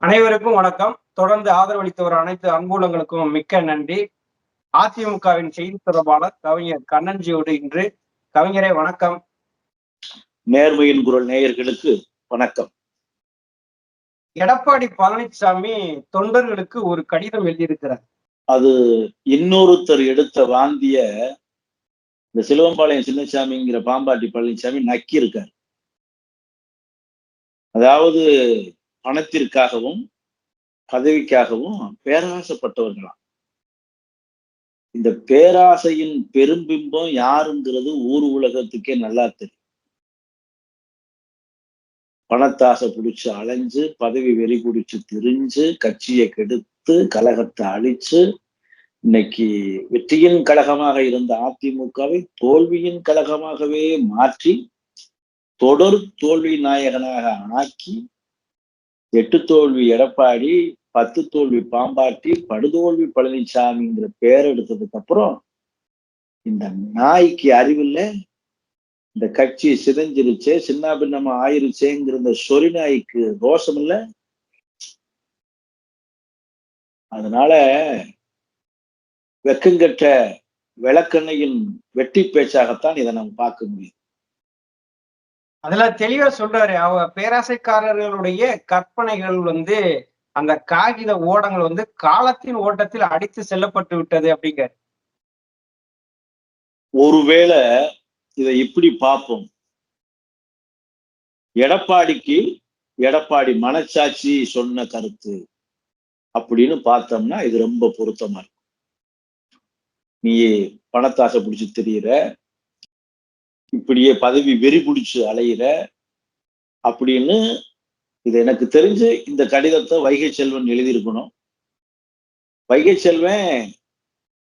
அனைவருக்கும் வணக்கம். தொடர்ந்து ஆதரவளித்து வரும் அனைத்து அன்புலங்களுக்கும் மிக்க நன்றி. அதிமுகவின் செய்தி தொடர்பாளர் கவிஞர் கண்ணன்ஜியோடு இன்று. கவிஞரே வணக்கம். நேர்மையின் குரல் நேயர்களுக்கு வணக்கம். எடப்பாடி பழனிசாமி தொண்டர்களுக்கு ஒரு கடிதம் எழுதியிருக்கிறார். அது இன்னொருத்தர் எடுத்த வாந்திய இந்த சிலுவம்பாளையம் சின்னசாமிங்கிற பாம்பாட்டி பழனிசாமி நக்கி இருக்கார் அதாவது பணத்திற்காகவும் பதவிக்காகவும் பேராசைப்பட்டவர்களாம். இந்த பேராசையின் பெரும்பிம்பம் யாருங்கிறது ஊர் உலகத்துக்கே நல்லா தெரியும். பணத்தாசை பிடிச்சு அலைஞ்சு பதவி வெறி குடிச்சு திரிஞ்சு கட்சியை கெடுத்து கழகத்தை அழிச்சு இன்னைக்கு வெற்றியின் கழகமாக இருந்த அதிமுகவை தோல்வியின் கழகமாகவே மாற்றி தொடர் தோல்வி நாயகனாக ஆக்கி எட்டு தோல்வி எடப்பாடி பத்து தோல்வி பாம்பாட்டி படுதோல்வி பழனிசாமிங்கிற பேர் எடுத்ததுக்கு அப்புறம் இந்த நாய்க்கு அறிவில்லை. இந்த கட்சி சிதைஞ்சிருச்சே சின்ன பின்னமா ஆயிருச்சேங்கிற இந்த சொறி நாய்க்கு ரோஷம் இல்லை அதனால வெக்கங்கெட்ட விளக்கண்ணையின் வெட்டி பேச்சாகத்தான் இதை நம்ம பார்க்க முடியும். அதெல்லாம் தெளிவா சொல்றாரு. அவ பேராசைக்காரர்களுடைய கற்பனைகள் வந்து அந்த காகித ஓடங்கள் வந்து காலத்தின் ஓட்டத்தில் அடித்து செல்லப்பட்டு விட்டது அப்படிங்க ஒருவேளை இதை இப்படி பார்ப்போம். எடப்பாடிக்கு எடப்பாடி மனச்சாட்சி சொன்ன கருத்து அப்படின்னு பார்த்தோம்னா இது ரொம்ப பொருத்தமா இருக்கும். நீ பணத்தாசை பிடிச்சி தெரியுற இப்படியே பதவி வெறி பிடிச்சு அலையிற அப்படின்னு இது எனக்கு தெரிஞ்சு இந்த கடிதத்தை வைகை செல்வன் எழுதியிருக்கணும். வைகை செல்வன்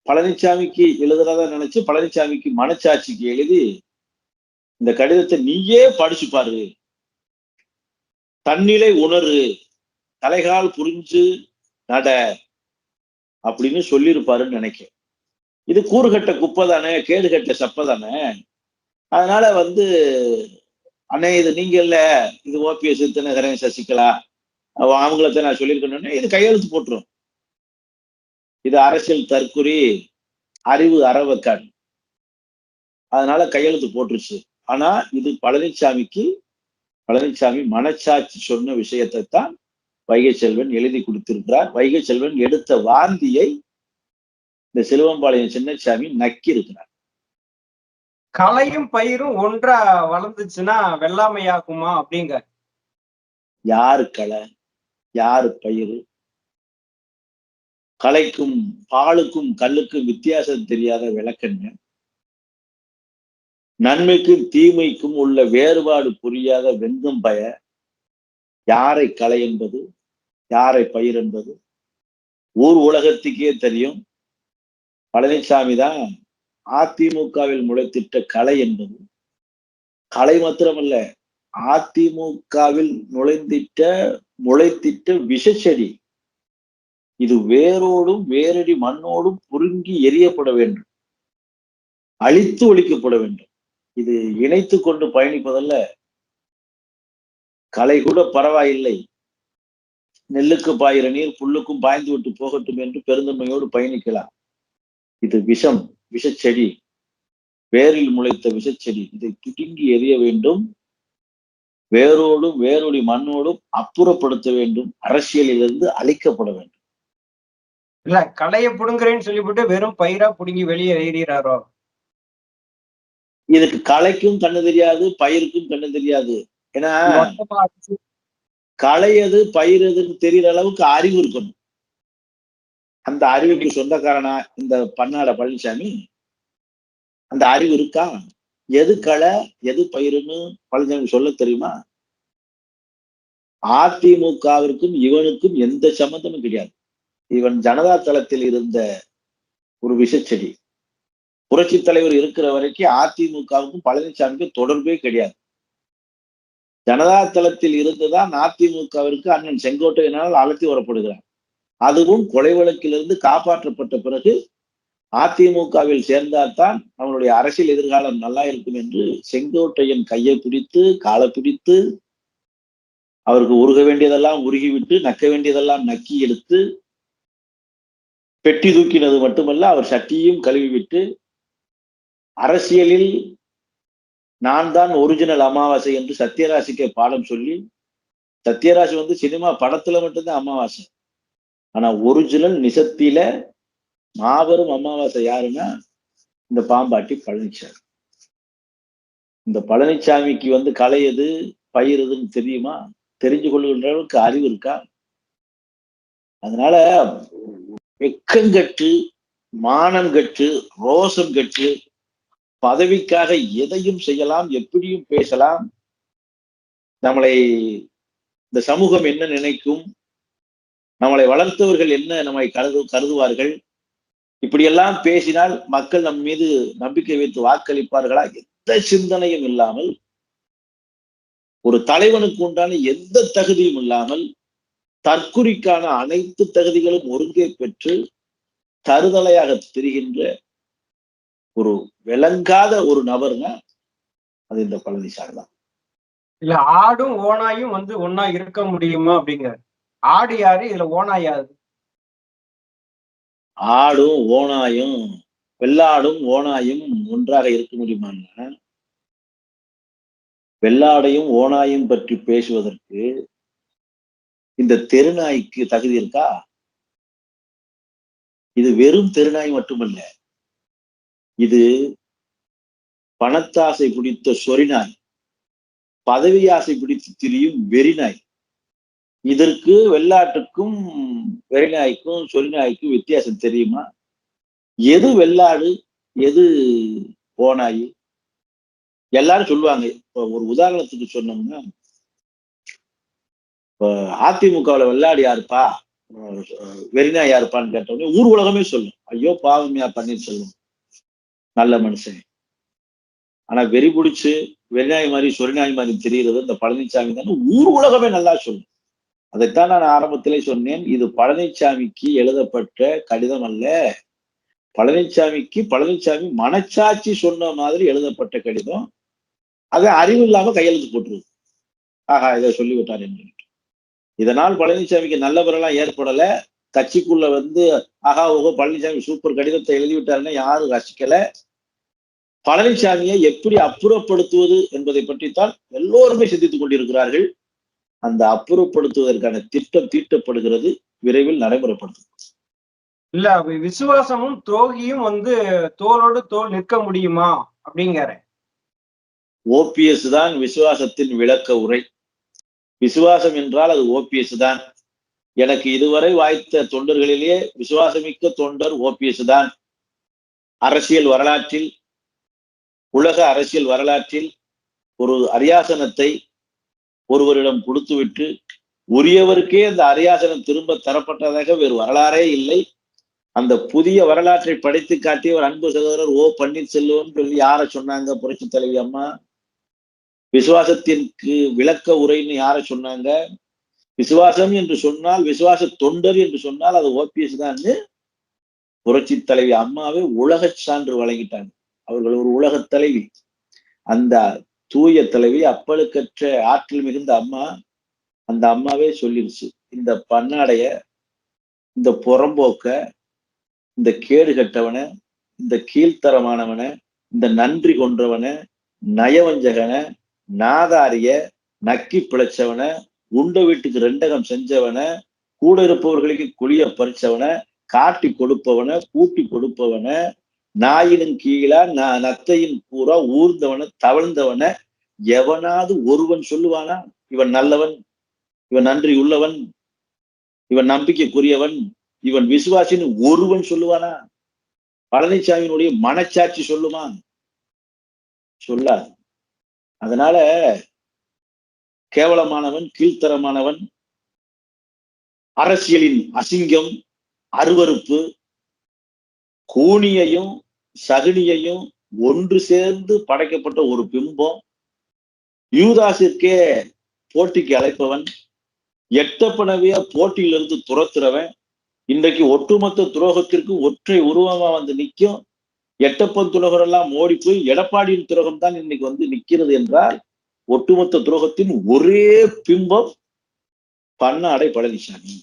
பழனிசாமிக்கு எழுதுறதா நினைச்சு பழனிசாமிக்கு மனச்சாட்சிக்கு எழுதி இந்த கடிதத்தை நீயே படிச்சு பாரு. தன்னிலை உணரு தலைகால் புரிஞ்சு நட அப்படின்னு சொல்லியிருப்பாருன்னு நினைக்கிறேன். இது கூறுகட்ட குப்பை தானே கேடுகட்ட சப்பை தானே? அதனால வந்து அண்ணே இது நீங்க இல்ல. இது ஓபிஎஸ் தினகரன் சசிகலா? அவங்கள நான் சொல்லியிருக்கேன்னு இது கையெழுத்து போட்டுரும். இது அரசியல் தற்குறி அறிவு அறவக்காடு அதனால கையெழுத்து போட்டுருச்சு. ஆனா இது பழனிசாமிக்கு பழனிசாமி மனச்சாட்சி சொன்ன விஷயத்தை தான் வைகை செல்வன் எழுதி கொடுத்திருக்கிறார். வைகை செல்வன் எடுத்த வாந்தியை இந்த சிலுவம்பாளையம் சின்னசாமி நக்கி இருக்கிறார் கலையும் பயிரும் ஒன்றா வளர்ந்துச்சுன்னா வெள்ளாமையாகுமா அப்படிங்க. யாரு களை? யாரு பயிர் கலைக்கும் பாலுக்கும் கல்லுக்கும் வித்தியாசம் தெரியாத விளக்கங்க. நன்மைக்கும் தீமைக்கும் உள்ள வேறுபாடு புரியாத வெங்கும் பய. யாரை கலை என்பது? யாரை பயிர் என்பது? ஊர் உலகத்துக்கே தெரியும். பழனிசாமி தான் அதிமுகவில் முளைத்திட்ட கலை என்பது கலை மாத்திரமல்ல அதிமுகவில் நுழைந்திட்ட முளைத்திட்ட விஷச்செடி. இது வேரோடும் வேரடி மண்ணோடும் புருங்கி எரியப்பட வேண்டும். அழித்து ஒழிக்கப்பட வேண்டும். இது இணைத்து கொண்டு பயணிப்பதல்ல. கலை கூட பரவாயில்லை. நெல்லுக்கு பாயிற நீர் புல்லுக்கும் பாய்ந்து விட்டு போகட்டும் என்று பெருந்தன்மையோடு பயணிக்கலாம். இது விஷம். விஷச்செடி வேரில் முளைத்த விஷச்செடி இதை துடுங்கி எறிய வேண்டும். வேரோடும் வேரொடி மண்ணோடும் அப்புறப்படுத்த வேண்டும். அரசியலிலிருந்து அழிக்கப்பட வேண்டும். இல்ல கலையை புடுங்குறேன்னு சொல்லிவிட்டு வெறும் பயிரா புடுங்கி வெளியே ஏறிறாரோ? இதுக்கு கலைக்கும் கண்ணு தெரியாது பயிருக்கும் கண்ணு தெரியாது. ஏன்னா களை எது பயிர் எதுன்னு தெரியற அளவுக்கு அறிவு இருக்கணும். அந்த அறிவுக்கு சொந்தக்காரனா இந்த பன்னாட பழனிசாமி அந்த அறிவு இருக்கா? எது களை எது பயிருன்னு பழனிசாமி சொல்ல தெரியுமா? அதிமுகவிற்கும் இவனுக்கும் எந்த சம்மந்தமும் கிடையாது. இவன் ஜனதா தளத்தில் இருந்த ஒரு விஷச்செடி. புரட்சி தலைவர் இருக்கிற வரைக்கும் அதிமுகவுக்கும் பழனிசாமிக்கும் தொடர்பே கிடையாது. ஜனதா தளத்தில் இருந்துதான் அதிமுகவிற்கு அண்ணன் செங்கோட்டையினால் அழைத்து வரப்படுகிறார் அதுவும் கொலை வழக்கிலிருந்து காப்பாற்றப்பட்ட பிறகு அதிமுகவில் சேர்ந்தால்தான் நம்மளுடைய அரசியல் எதிர்காலம் நல்லா இருக்கும் என்று செங்கோட்டையன் கையை பிடித்து காலை பிடித்து அவருக்கு உருக வேண்டியதெல்லாம் உருகிவிட்டு நக்க வேண்டியதெல்லாம் நக்கி எடுத்து பெட்டி தூக்கினது மட்டுமல்ல அவர் சட்டியும் கழுவிவிட்டு அரசியலில் நான் தான் ஒரிஜினல் அமாவாசை என்று சத்யராசிக்கு பாடம் சொல்லி சத்யராசி வந்து சினிமா படத்துல மட்டும்தான் அமாவாசை. ஆனா ஒரிஜினல் நிசத்தில மாபெரும் அமாவாசை யாருன்னா இந்த பாம்பாட்டி பழனிசாமி இந்த பழனிசாமிக்கு வந்து கலை எது பயிர் எதுன்னு தெரியுமா? தெரிஞ்சு கொள்ளுகின்ற அளவுக்கு அறிவு இருக்கா? அதனால வெக்கங்கட்டு மானம் கட்டு ரோசம் கட்டு பதவிக்காக எதையும் செய்யலாம் எப்படியும் பேசலாம். நம்மளை இந்த சமூகம் என்ன நினைக்கும்? நம்மளை வளர்த்தவர்கள் என்ன நம்மை கருது கருதுவார்கள்? இப்படியெல்லாம் பேசினால் மக்கள் நம் மீது நம்பிக்கை வைத்து வாக்களிப்பார்களா? எந்த சிந்தனையும் இல்லாமல் ஒரு தலைவனுக்கு உண்டான எந்த தகுதியும் இல்லாமல் தற்குறிக்கான அனைத்து தகுதிகளும் ஒருங்கே பெற்று தருதலையாக தெரிகின்ற ஒரு விளங்காத ஒரு நபர்னா அது இந்த பழனிசாமி தான். இல்ல ஆடும் ஓனாயும் வந்து ஒன்னா இருக்க முடியுமா அப்படிங்கிற ஆடு யாரு? இதுல ஓனாய் யாரு? ஆடும் ஓனாயும் வெள்ளாடும் ஓனாயும் ஒன்றாக இருக்க முடியுமான்னா வெள்ளாடையும் ஓனாயும் பற்றி பேசுவதற்கு இந்த தெருநாய்க்கு தகுதி இருக்கா? இது வெறும் தெருநாய் மட்டுமல்ல இது பணத்தாசை பிடித்த சொரிநாய் பதவி ஆசை பிடித்து திரியும் வெறிநாய் இதற்கு வெள்ளாட்டுக்கும் வெறிநாய்க்கும் சொரிநாய்க்கும் வித்தியாசம் தெரியுமா? எது வெள்ளாடு எது போனாயி? எல்லாரும் சொல்லுவாங்க. இப்போ ஒரு உதாரணத்துக்கு சொன்னோம்னா இப்போ அதிமுகவில் வெள்ளாடு யாருப்பா? வெறினா யாருப்பான்னு கேட்டோடனே ஊர் உலகமே சொல்லும். ஐயோ பாவமியா பன்னீர்செல்வம் நல்ல மனுஷன். ஆனா வெறி பிடிச்சு வெறிநாய் மாதிரி சொரிநாய் மாதிரி தெரிகிறது இந்த பழனிசாமி தானே ஊர் உலகமே நல்லா சொல்லும். அதைத்தான் நான் ஆரம்பத்திலே சொன்னேன். இது பழனிசாமிக்கு எழுதப்பட்ட கடிதம் அல்ல. பழனிசாமிக்கு பழனிசாமி மனச்சாட்சி சொன்ன மாதிரி எழுதப்பட்ட கடிதம். அதை அறிவு இல்லாம கையெழுத்து போட்டுருது. ஆஹா இதை சொல்லிவிட்டார் என்று இதனால் பழனிசாமிக்கு நல்லவரெல்லாம் ஏற்படல. கட்சிக்குள்ள வந்து ஆஹா ஓஹோ பழனிசாமி சூப்பர் கடிதத்தை எழுதிவிட்டாருன்னு யாரும் ரசிக்கல. பழனிசாமியை எப்படி அப்புறப்படுத்துவது என்பதை பற்றித்தான் எல்லோருமே சிந்தித்துக் கொண்டிருக்கிறார்கள். அந்த அப்புறப்படுத்துவதற்கான திட்டம் தீட்டப்படுகிறது விரைவில் நடைமுறைப்படுத்தும். இல்ல விசுவாசமும் துரோகியும் வந்து தோளோடு தோல் நிற்க முடியுமா? அப்படிங்கிற ஓபிஎஸ் தான் விசுவாசத்தின் விளக்க உரை. விசுவாசம் என்றால் அது ஓபிஎஸ் தான். எனக்கு இதுவரை வாய்த்த தொண்டர்களிலேயே விசுவாசமிக்க தொண்டர் ஓபிஎஸ் தான். அரசியல் வரலாற்றில் உலக அரசியல் வரலாற்றில் ஒரு அரியாசனத்தை ஒருவரிடம் கொடுத்துவிட்டு உரியவருக்கே அந்த அரியாசனம் திரும்ப தரப்பட்டதாக வேறு வரலாறே இல்லை. அந்த புதிய வரலாற்றை படித்து காட்டிய ஒரு அன்பு சகோதரர் ஓ பன்னீர்செல்வம் சொல்லி யார சொன்னாங்க? புரட்சி தலைவி அம்மா. விசுவாசத்திற்கு விளக்க உரைன்னு யாரை சொன்னாங்க? விசுவாசம் என்று சொன்னால் விசுவாச தொண்டர் என்று சொன்னால் அது ஓபிஎஸ் தான் புரட்சி தலைவி அம்மாவே உலக சான்று வழங்கிட்டாங்க. அவர்கள் ஒரு உலக தலைவி. அந்த தூய தலைவி அப்பழுக்கற்ற ஆற்றல் மிகுந்த அம்மா அந்த அம்மாவே சொல்லிருச்சு இந்த பன்னாடைய இந்த புறம்போக்க இந்த கேடு கட்டவனை இந்த கீழ்த்தரமானவனை இந்த நன்றி கொன்றவனை நயவஞ்சகனை நாதாரிய நக்கி பிழைச்சவனை உண்ட வீட்டுக்கு ரெண்டகம் செஞ்சவனை கூட இருப்பவர்களுக்கு குழிய பறிச்சவனை காட்டி கொடுப்பவனை கூட்டி கொடுப்பவனை நாயினும் கீழா ந- நத்தையின் பூரா ஊர்ந்தவனை தவழ்ந்தவனை எவனாவது ஒருவன் சொல்லுவானா? இவன் நல்லவன் இவன் நன்றி உள்ளவன் இவன் நம்பிக்கைக்குரியவன் இவன் விசுவாசின்னு ஒருவன் சொல்லுவானா? பழனிசாமியினுடைய மனச்சாட்சி சொல்லுமா? சொல்லாது. அதனால கேவலமானவன் கீழ்த்தரமானவன் அரசியலின் அசிங்கம் அருவருப்பு கூனியையும் சகுனியையும் ஒன்று சேர்ந்து படைக்கப்பட்ட ஒரு பிம்பம். யூதாசிற்கே போட்டிக்கு அழைப்பவன். எட்டப்பனவைய போட்டியிலிருந்து துரத்துறவன். இன்றைக்கு ஒட்டுமொத்த துரோகத்திற்கு ஒற்றை உருவமா வந்து நிற்கும். எட்டப்பன் துரோகம் எல்லாம் ஓடி போய் எடப்பாடியின் துரோகம் தான் இன்னைக்கு வந்து நிற்கிறது என்றால் ஒட்டுமொத்த துரோகத்தின் ஒரே பிம்பம் பன்னாடை பழனிசாமி.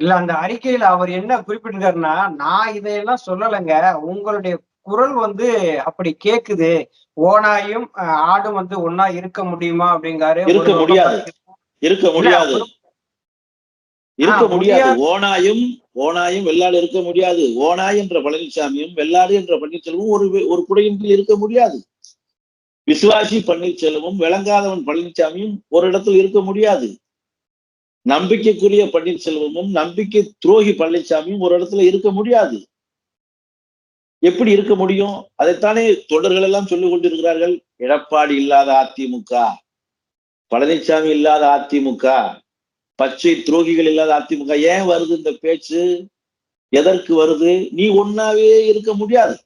இல்ல அந்த அறிக்கையில அவர் என்ன குறிப்பிட்டிருக்காருன்னா நான் இதையெல்லாம் சொல்லலைங்க. உங்களுடைய குரல் வந்து அப்படி கேக்குது. ஓனாயும் ஆடும் வந்து ஒன்னா இருக்க முடியுமா அப்படிங்காரு இருக்க முடியாது. இருக்க. முடியாது. இருக்க முடியாது. முடியாது. ஓனாயும் ஓனாயும் வெள்ளாடு இருக்க முடியாது. ஓனாய் என்ற பழனிசாமியும் வெள்ளாடு என்ற பன்னீர்செல்வமும் ஒரு ஒரு குடையின் கீழ் இருக்க முடியாது. விசுவாசி பன்னீர்செல்வமும் விளங்காதவன் பழனிசாமியும் ஒரு இடத்தில் இருக்க முடியாது. நம்பிக்கைக்குரிய பன்னீர்செல்வமும் நம்பிக்கை துரோகி பழனிசாமியும் ஒரு இடத்துல இருக்க முடியாது. எப்படி இருக்க முடியும்? அதைத்தானே தொண்டர்கள் எல்லாம் சொல்லிக் கொண்டிருக்கிறார்கள். எடப்பாடி இல்லாத அதிமுக. பழனிசாமி இல்லாத அதிமுக. பச்சை துரோகிகள் இல்லாத அதிமுக. ஏன் வருது இந்த பேச்சு? எதற்கு வருது? நீ ஒன்னாவே இருக்க முடியாது.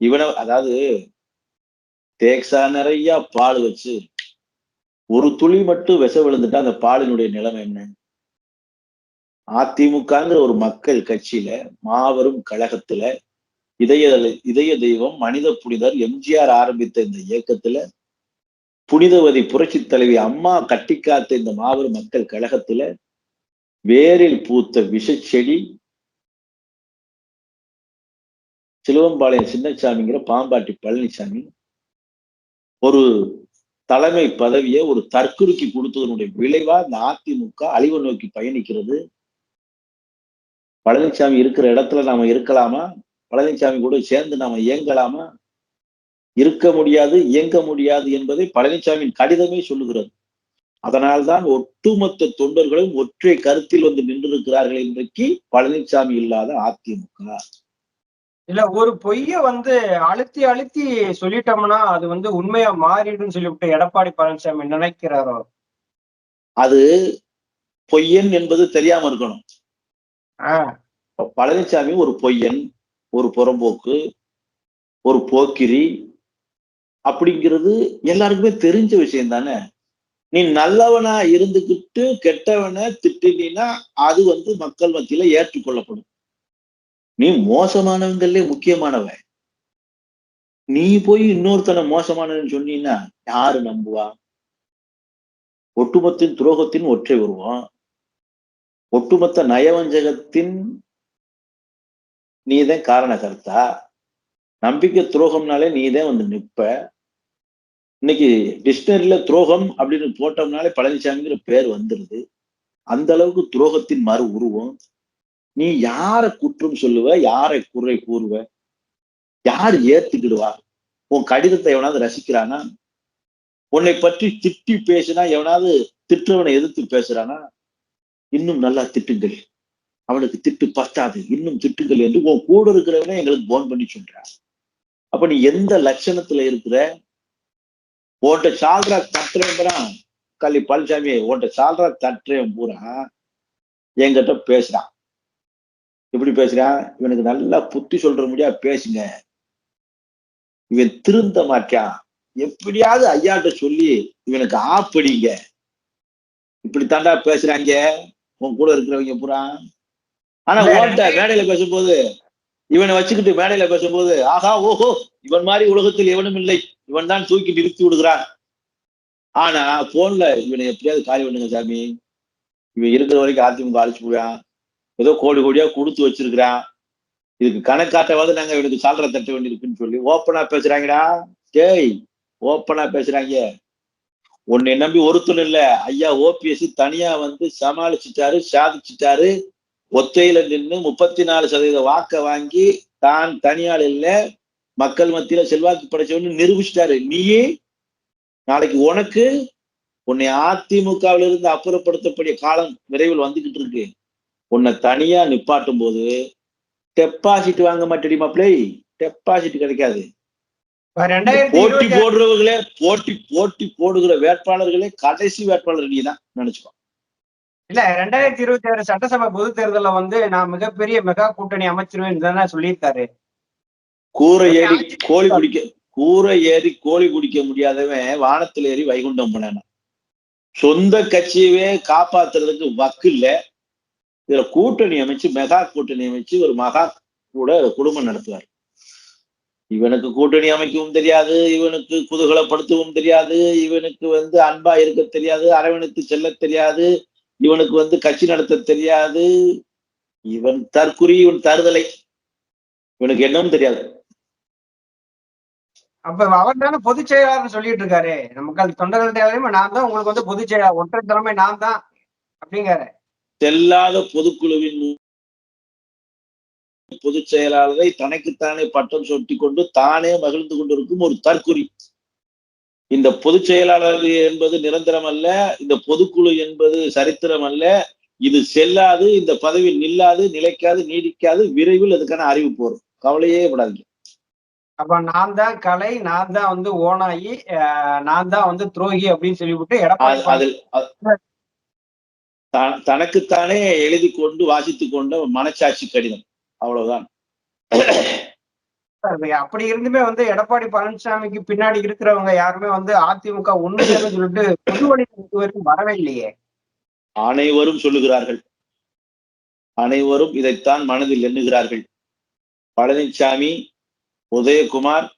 இவன அதாவது தேக்ஸா நிறைய பால் வச்சு ஒரு துளி மட்டும் விஷ விழுந்துட்டா அந்த பாலினுடைய நிலைமை என்ன? அதிமுகங்கிற ஒரு மக்கள் கட்சியில மாபெரும் கழகத்துல இதய இதய தெய்வம் மனித புனிதர் எம்ஜிஆர் ஆரம்பித்த இந்த இயக்கத்துல புனிதவதி புரட்சி தலைவி அம்மா கட்டிக்காத்த இந்த மாபெரும் மக்கள் கழகத்துல வேரில் பூத்த விஷச்செடி சிலுவம்பாளையம் சின்னசாமிங்கிற பாம்பாட்டி பழனிசாமி ஒரு தலைமை பதவியை ஒரு தற்குறுக்கி கொடுத்ததனுடைய விளைவா இந்த அதிமுக அழிவு நோக்கி பயணிக்கிறது. பழனிசாமி இருக்கிற இடத்துல நாம இருக்கலாமா? பழனிசாமி கூட சேர்ந்து நாம இயங்கலாமா? இருக்க முடியாது இயங்க முடியாது என்பதை பழனிசாமியின் கடிதமே சொல்லுகிறது. அதனால்தான் ஒட்டுமொத்த தொண்டர்களும் ஒற்றை கருத்தில் வந்து நின்றிருக்கிறார்கள் இன்றைக்கு பழனிசாமி இல்லாத அதிமுக. இல்ல ஒரு பொய்ய வந்து அழுத்தி அழுத்தி சொல்லிட்டோம்னா அது வந்து உண்மையா மாறிடும் சொல்லிவிட்டு எடப்பாடி பழனிசாமி நினைக்கிறாரோ? அது பொய்யன் என்பது தெரியாம இருக்கணும். பழனிசாமி ஒரு பொய்யன் ஒரு புறம்போக்கு ஒரு போக்கிரி அப்படிங்கிறது எல்லாருக்குமே தெரிஞ்ச விஷயம் தானே? நீ நல்லவனா இருந்துகிட்டு கெட்டவனை திட்டினா அது வந்து மக்கள் மத்தியில ஏற்றுக்கொள்ளப்படும். நீ மோசமானவங்களே முக்கியமானவன். நீ போய் இன்னொருத்தனை மோசமானதுன்னு சொன்னீங்கன்னா யாரு நம்புவா? ஒட்டுமொத்தின் துரோகத்தின் ஒற்றை உருவம். ஒட்டுமொத்த நயவஞ்சகத்தின் நீதான் காரண கருத்தா நம்பிக்கை துரோகம்னாலே நீதான் வந்து நிப்ப. இன்னைக்கு டிக்ஷனரியில துரோகம் அப்படின்னு போட்டோம்னாலே பழனிசாமிங்கிற பேர் வந்துருது. அந்த அளவுக்கு துரோகத்தின் மறு உருவம். நீ யார குற்றம் சொல்லுவ? யாரை குறை கூறுவ? யார் ஏத்துக்கிடுவா? உன் கடிதத்தை எவனாவது ரசிக்கிறானா? உன்னை பற்றி திட்டி பேசினா எவனாவது திட்டுறவனை எதிர்த்து பேசுறானா? இன்னும் நல்லா திட்டுங்கள். அவனுக்கு திட்டு பத்தாது. இன்னும் திட்டுங்கள் என்று உன் கூட இருக்கிறவனே எங்களுக்கு போன் பண்ணி சொல்றான். அப்ப நீ எந்த லட்சணத்துல இருக்கிற? உன்ட்ட சால்ரா தட்டுறேன் பூரா. கள்ளி பழனிசாமி உன்ட்ட சால்ரா தட்டுறேன் பூரா. என்கிட்ட பேசுறான். எப்படி பேசுறான் இவனுக்கு நல்லா புத்தி சொல்ற முடியா பேசுங்க. இவன் திருந்த மாட்டான் எப்படியாவது ஐயாட்ட சொல்லி இவனுக்கு ஆப்படிங்க. இப்படித்தாண்டா பேசுறாங்க. உன் கூட இருக்கிறவங்க பூரா. ஆனா ஓட்ட மேடையில பேசும்போது இவனை வச்சுக்கிட்டு மேடையில பேசும்போது ஆஹா ஓஹோ இவன் மாதிரி உலகத்தில் எவனும் இல்லை. இவன் தான் தூக்கி நிறுத்தி விடுகிறான். ஆனா போன்ல இவனை எப்படியாவது காலி பண்ணுங்க சாமி. இவன் இருக்கிற வரைக்கும் அதிமுக அழைச்சு போவான் ஏதோ கோடி கோடியா கொடுத்து வச்சிருக்கிறான். இதுக்கு கணக்காட்டவாது நாங்க இவனுக்கு சால்ற தட்ட வேண்டியிருக்குன்னு சொல்லி ஓப்பனா பேசுறாங்கடா. டேய் ஓப்பனா பேசுறாங்க. உன்னை நம்பி ஒருத்தன் இல்ல. ஐயா ஓபிஎஸ் தனியா வந்து சமாளிச்சுட்டாரு சாதிச்சுட்டாரு. ஒத்தையில நின்று முப்பத்தி நாலு சதவீத வாக்க வாங்கி தான் தனியால் இல்லை மக்கள் மத்தியில செல்வாக்கு படைச்சவன்னு நிரூபிச்சிட்டாரு. நீயே நாளைக்கு உனக்கு உன்னை அதிமுகவில இருந்து அப்புறப்படுத்தக்கூடிய காலம் விரைவில் வந்துகிட்டு இருக்கு. உன்னை தனியா நிப்பாட்டும் போது டெபாசிட் வாங்க மாட்டேடி மாப்பிளை டெபாசிட் கிடைக்காது. போட்டி இருபத்தி போடுறவங்களே போட்டி போட்டி போடுகிற வேட்பாளர்களே கடைசி வேட்பாளர் நீ தான் நினைச்சுக்கோ. இல்ல ரெண்டாயிரத்தி இருபத்தி ஆறு சட்டசபை பொது தேர்தல்ல வந்து நான் மிகப்பெரிய மெகா கூட்டணி அமைச்சிருவேன் தானே சொல்லியிருக்காரு. கூரை ஏறி கோழி குடிக்க கூரை ஏறி கோழி குடிக்க முடியாதவன் வானத்துல ஏறி வைகுண்டம் போனான். சொந்த கட்சியவே காப்பாத்துறதுக்கு வக்கு இல்ல இதுல கூட்டணி அமைச்சு மெகா கூட்டணி அமைச்சு ஒரு மகா கூட குடும்பம் நடத்துவார். இவனுக்கு கூட்டணி அமைக்கவும் தெரியாது இவனுக்கு குதூகலப்படுத்தவும் தெரியாது இவனுக்கு வந்து அன்பா இருக்க தெரியாது அரவணைத்து செல்ல தெரியாது இவனுக்கு வந்து கட்சி நடத்த தெரியாது. இவன் தற்குறி இவன் தருதலை. இவனுக்கு என்னவும் தெரியாது. அப்ப அவர் தானே பொதுச் செயலாளர் சொல்லிட்டு இருக்காரு. நமக்கு தொண்டர்கள் தேவையுமே நான் தான் உங்களுக்கு வந்து பொதுச் செயலாளர் ஒற்றை தலைமை நான் தான் அப்படிங்காரு செல்லாத பொதுக்குழுவின் பொதுச் செயலாளரை தனக்குத்தானே பட்டம் சொட்டி கொண்டு தானே மகிழ்ந்து கொண்டிருக்கும் ஒரு தற்குறி. இந்த பொதுச் செயலாளர் என்பது நிரந்தரம் அல்ல இந்த பொதுக்குழு என்பது சரித்திரம் அல்ல இது செல்லாது இந்த பதவி நில்லாது நிலைக்காது நீடிக்காது விரைவில் அதுக்கான அறிவிப்பு வரும் கவலையே விடாதீங்க அப்ப நான் தான் கலை நான் தான் வந்து ஓனாயி அஹ், நான் தான் வந்து துரோகி அப்படின்னு சொல்லிவிட்டு எடப்பாடி தனக்குத்தானே எழுதி கொண்டு வாசித்துக் கொண்ட மனச்சாட்சி கடிதம். அவ்வளவுதான். அப்படி இருந்துமே வந்து எடப்பாடி பழனிசாமிக்கு பின்னாடி இருக்கிறவங்க யாருமே வந்து அதிமுக உண்மையானு சொல்லிட்டு பொது வரைக்கும் வரவே இல்லையே. அனைவரும் சொல்லுகிறார்கள். அனைவரும் இதைத்தான் மனதில் எண்ணுகிறார்கள். பழனிசாமி உதயகுமார்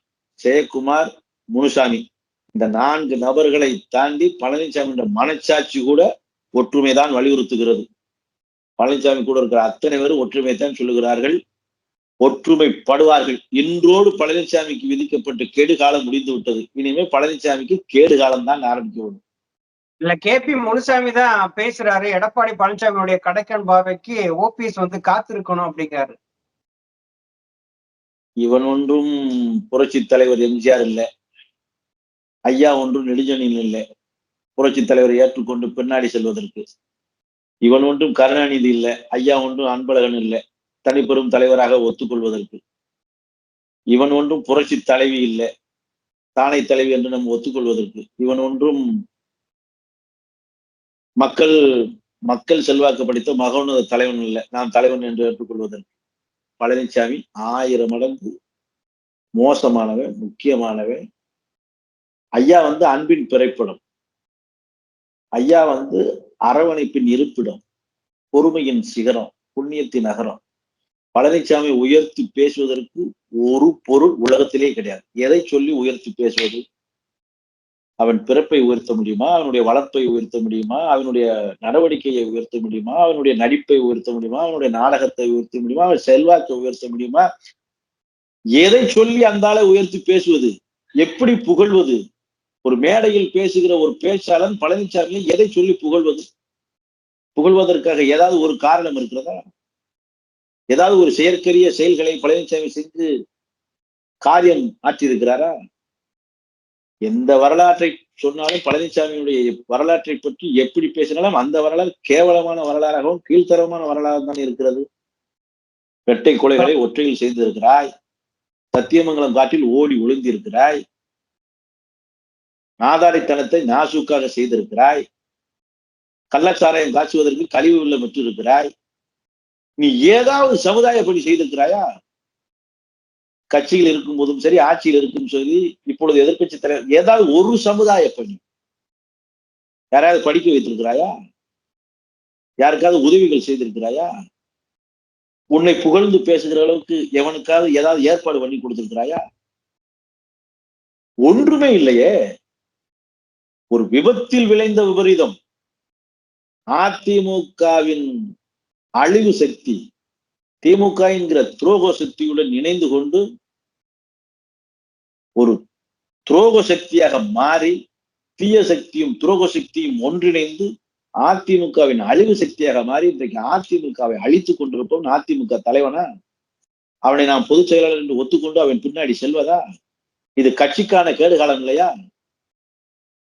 ஜெயக்குமார் முனுசாமி. இந்த நான்கு நபர்களை தாண்டி பழனிசாமி மனச்சாட்சி கூட ஒற்றுமைதான் வலியுறுத்துகிறது. பழனிசாமி கூட இருக்கிற அத்தனை பேரும் ஒற்றுமை தான் சொல்லுகிறார்கள். ஒற்றுமைப்படுவார்கள். இன்றோடு பழனிசாமிக்கு விதிக்கப்பட்ட கேடு காலம் முடிந்து விட்டது. இனிமே பழனிசாமிக்கு கேடு காலம் தான் ஆரம்பிக்க வேண்டும். இல்ல கே பி முனுசாமி தான் பேசுறாரு. எடப்பாடி பழனிசாமியுடைய கடைக்கன் பாவைக்கு ஓபிஎஸ் வந்து காத்திருக்கணும் அப்படிங்கிறாரு. இவன் ஒன்றும் புரட்சி தலைவர் எம்ஜிஆர் இல்லை. ஐயா ஒன்றும் நெடுஞ்சனில் இல்லை. புரட்சி தலைவரை ஏற்றுக்கொண்டு பின்னாடி செல்வதற்கு. இவன் ஒன்றும் கருணாநிதி இல்லை ஐயா ஒன்றும் அன்பழகன் இல்லை தனிப்பெரும் தலைவராக ஒத்துக்கொள்வதற்கு. இவன் ஒன்றும் புரட்சி தலைவி இல்லை தானை தலைவி என்று நம்ம ஒத்துக்கொள்வதற்கு. இவன் ஒன்றும் மக்கள் மக்கள் செல்வாக்கு படித்த மகோன்னத தலைவன் இல்லை நான் தலைவன் என்று ஏற்றுக்கொள்வதற்கு. பழனிசாமி ஆயிரம் மடங்கு மோசமானவன் முக்கியமானவன். ஐயா வந்து அன்பின் பிறப்பிடம். ஐயா வந்து அரவணைப்பின் இருப்பிடம் பொறுமையின் சிகரம் புண்ணியத்தின் நகரம் பழனிசாமி உயர்த்தி பேசுவதற்கு ஒரு பொருள் உலகத்திலே கிடையாது. எதை சொல்லி உயர்த்தி பேசுவது? அவன் பிறப்பை உயர்த்த முடியுமா? அவனுடைய வளர்ப்பை உயர்த்த முடியுமா? அவனுடைய நடவடிக்கையை உயர்த்த முடியுமா? அவனுடைய நடிப்பை உயர்த்த முடியுமா? அவனுடைய நாடகத்தை உயர்த்த முடியுமா? அவன் செல்வாக்கை உயர்த்த முடியுமா? எதை சொல்லி அந்த ஆளை உயர்த்தி பேசுவது? எப்படி புகழ்வது? ஒரு மேடையில் பேசுகிற ஒரு பேச்சாளன் பழனிசாமியை எதை சொல்லி புகழ்வது? புகழ்வதற்காக ஏதாவது ஒரு காரணம் இருக்கிறதா? ஏதாவது ஒரு செயற்கரிய செயல்களை பழனிசாமி செஞ்சு காரியம் ஆற்றியிருக்கிறாரா? எந்த வரலாற்றை சொன்னாலும் பழனிசாமியுடைய வரலாற்றை பற்றி எப்படி பேசினாலும் அந்த வரலாறு கேவலமான வரலாறாகவும் கீழ்த்தரமான வரலாறு தான் இருக்கிறது. வெட்டை கொலைகளை ஒற்றையில் செய்திருக்கிறாய். சத்தியமங்கலம் காட்டில் ஓடி ஒளிந்திருக்கிறாய். நாதாரித்தனத்தை நாசூக்காக செய்திருக்கிறாய். கள்ளச்சாராயம் காய்ச்சுவதற்கு கழிவு வெள்ளம் பெற்றிருக்கிறாய். நீ ஏதாவது சமுதாய பணி செய்திருக்கிறாயா? கட்சியில் இருக்கும் போதும் சரி ஆட்சியில் இருக்கும் சரி இப்பொழுது எதிர்க்கட்சி தலைவர் ஏதாவது ஒரு சமுதாய பணி யாராவது படிக்க வைத்திருக்கிறாயா? யாருக்காவது உதவிகள் செய்திருக்கிறாயா? உன்னை புகழ்ந்து பேசுகிற அளவுக்கு எவனுக்காவது ஏதாவது ஏற்பாடு பண்ணி கொடுத்திருக்கிறாயா? ஒன்றுமே இல்லையே. ஒரு விபத்தில் விளைந்த விபரீதம். அதிமுகவின் அழிவு சக்தி திமுக என்கிற துரோக சக்தியுடன் இணைந்து கொண்டு ஒரு துரோக சக்தியாக மாறி தீய சக்தியும் துரோக சக்தியும் ஒன்றிணைந்து அதிமுகவின் அழிவு சக்தியாக மாறி இன்றைக்கு அதிமுகவை அழித்துக் கொண்டிருப்போம். அதிமுக தலைவனா அவனை நாம் பொதுச் செயலாளர் என்று ஒத்துக்கொண்டு அவன் பின்னாடி செல்வதா? இது கட்சிக்கான கேடுகாலம் இல்லையா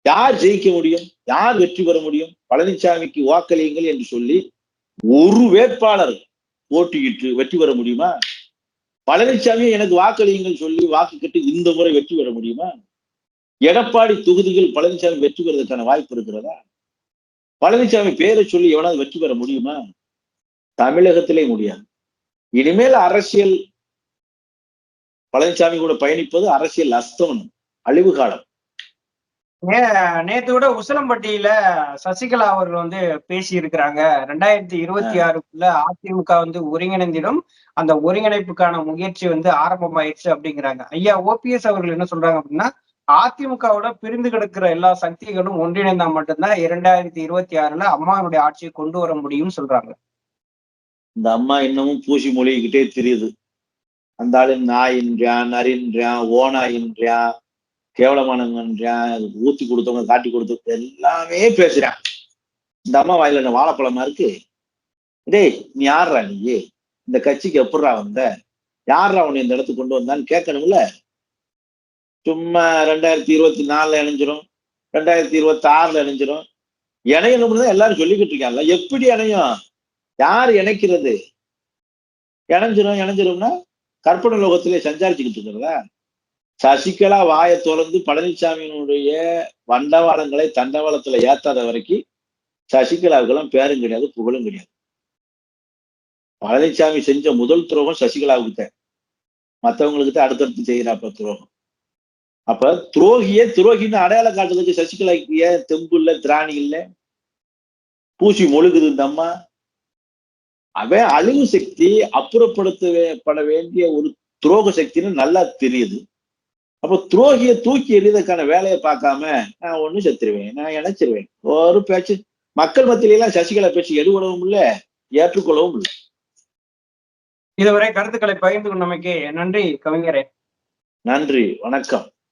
யார் ஜெயிக்க முடியும்? யார் வெற்றி பெற முடியும்? பழனிசாமிக்கு வாக்களியுங்கள் என்று சொல்லி ஒரு வேட்பாளர் போட்டியிட்டு வெற்றி பெற முடியுமா? பழனிசாமி எனக்கு வாக்களியுங்கள் சொல்லி வாக்கு கட்டி இந்த முறை வெற்றி பெற முடியுமா? எடப்பாடி தொகுதிகள் பழனிசாமி வெற்றி பெறுவதற்கான வாய்ப்பு இருக்கிறதா? பழனிசாமி பேரை சொல்லி எவனாவது வெற்றி பெற முடியுமா? தமிழகத்திலே முடியாது. இனிமேல் அரசியல் பழனிசாமி கூட பயணிப்பது அரசியல் அஸ்தமனம் அழிவு காலம். நேத்து கூட உசிலம்பட்டியில சசிகலா அவர்கள் வந்து பேசி இருக்கிறாங்க ரெண்டாயிரத்தி இருபத்தி ஆறுக்குள்ள அதிமுக வந்து ஒருங்கிணைந்திடும். அந்த ஒருங்கிணைப்புக்கான முயற்சி வந்து ஆரம்பமாயிடுச்சு அப்படிங்கிறாங்க. ஐயா ஓபிஎஸ் அவர்கள் என்ன சொல்றாங்க அப்படின்னா அதிமுகவோட பிரிந்து கிடக்கிற எல்லா சக்திகளும் ஒன்றிணைந்தா மட்டும்தான் இரண்டாயிரத்தி இருபத்தி ஆறுல அம்மாவுடைய ஆட்சியை கொண்டு வர முடியும்னு சொல்றாங்க. இந்த அம்மா இன்னமும் பூசி மொழிகிட்டே தெரியுது. அந்த ஆளு நாயின்றான் நரின்றான் ஓனாயின்றான் கேவலமானவங்கன்றான் ஊத்தி கொடுத்தவங்க காட்டி கொடுத்தவங்க எல்லாமே பேசுறான். இந்த அம்மா வாயில என்ன வாழைப்பழமா இருக்கு? டேய் நீ யார்ரா நீ இந்த கட்சிக்கு எப்படிரா வந்த? யார்ரா உன்னை இந்த இடத்துக்கு கொண்டு வந்தான்னு கேட்கணும்ல? சும்மா ரெண்டாயிரத்தி இருபத்தி நாலுல இணைஞ்சிரும். ரெண்டாயிரத்தி இருபத்தி ஆறுல இணைஞ்சிரும். இணையணும்னு தான் எல்லாரும் சொல்லிக்கிட்டு இருக்காங்கல்ல எப்படி இணையும்? யார் இணைக்கிறது? இணைஞ்சிரும் இணைஞ்சிரும்னா கற்பனை லோகத்திலே சஞ்சாரிச்சுக்கிட்டு இருக்கிறதா? சசிகலா வாயை தொடர்ந்து பழனிசாமியினுடைய வண்டவாளங்களை தண்டவாளத்துல ஏத்தாத வரைக்கும் சசிகலாவுக்கெல்லாம் பேரும் கிடையாது புகழும் கிடையாது. பழனிசாமி செஞ்ச முதல் துரோகம் சசிகலாவுக்கு தான் மற்றவங்களுக்கு தான் அடுத்தடுத்து செய்கிறாப்ப துரோகம். அப்ப துரோகியே துரோகின்னு அடையாளம் காட்டுறதுக்கு சசிகலாக்கு ஏன் தெம்பு இல்ல திராணி இல்ல? பூசி மொழுகுது இந்த அம்மா. அவன் அழிவு சக்தி அப்புறப்படுத்தப்பட வேண்டிய ஒரு துரோக சக்தின்னு நல்லா தெரியுது. அப்போ துரோகிய தூக்கி எறியதுக்கான வேலையை பார்க்காம நான் ஒண்ணு செத்துருவேன் நான் இணைச்சிருவேன். ஒரு பேச்சு மக்கள் மத்தியில எல்லாம் சசிகலா பேச்சு எடுபடவும் இல்லை ஏற்றுக்கொள்ளவும் இல்லை. இதுவரை கருத்துக்களை பகிர்ந்து கொண்டமைக்கு நன்றி கவிஞரே. நன்றி வணக்கம்.